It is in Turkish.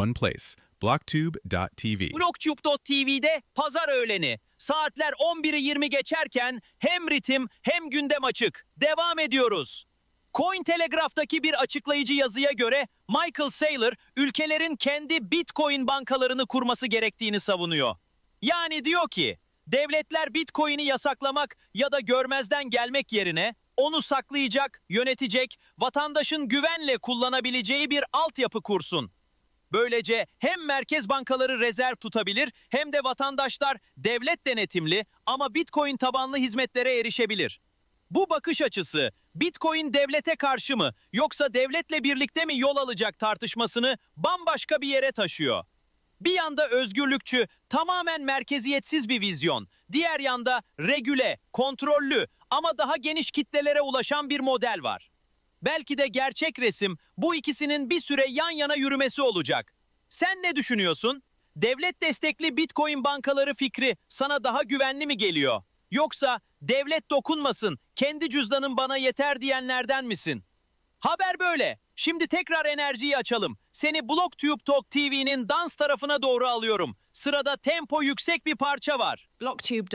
One place, blocktube.tv. Blogtube.tv'de pazar öğleni. Saatler 11'i 20 geçerken hem ritim hem gündem açık. Devam ediyoruz. Cointelegraph'taki bir açıklayıcı yazıya göre Michael Saylor ülkelerin kendi Bitcoin bankalarını kurması gerektiğini savunuyor. Yani diyor ki devletler Bitcoin'i yasaklamak ya da görmezden gelmek yerine onu saklayacak, yönetecek, vatandaşın güvenle kullanabileceği bir altyapı kursun. Böylece hem merkez bankaları rezerv tutabilir hem de vatandaşlar devlet denetimli ama Bitcoin tabanlı hizmetlere erişebilir. Bu bakış açısı Bitcoin devlete karşı mı yoksa devletle birlikte mi yol alacak tartışmasını bambaşka bir yere taşıyor. Bir yanda özgürlükçü, tamamen merkeziyetsiz bir vizyon. Diğer yanda regüle, kontrollü ama daha geniş kitlelere ulaşan bir model var. Belki de gerçek resim bu ikisinin bir süre yan yana yürümesi olacak. Sen ne düşünüyorsun? Devlet destekli Bitcoin bankaları fikri sana daha güvenli mi geliyor? Yoksa devlet dokunmasın, kendi cüzdanım bana yeter diyenlerden misin? Haber böyle. Şimdi tekrar enerjiyi açalım. Seni BlogTube Talk TV'nin dans tarafına doğru alıyorum. Sırada tempo yüksek bir parça var. Blocktube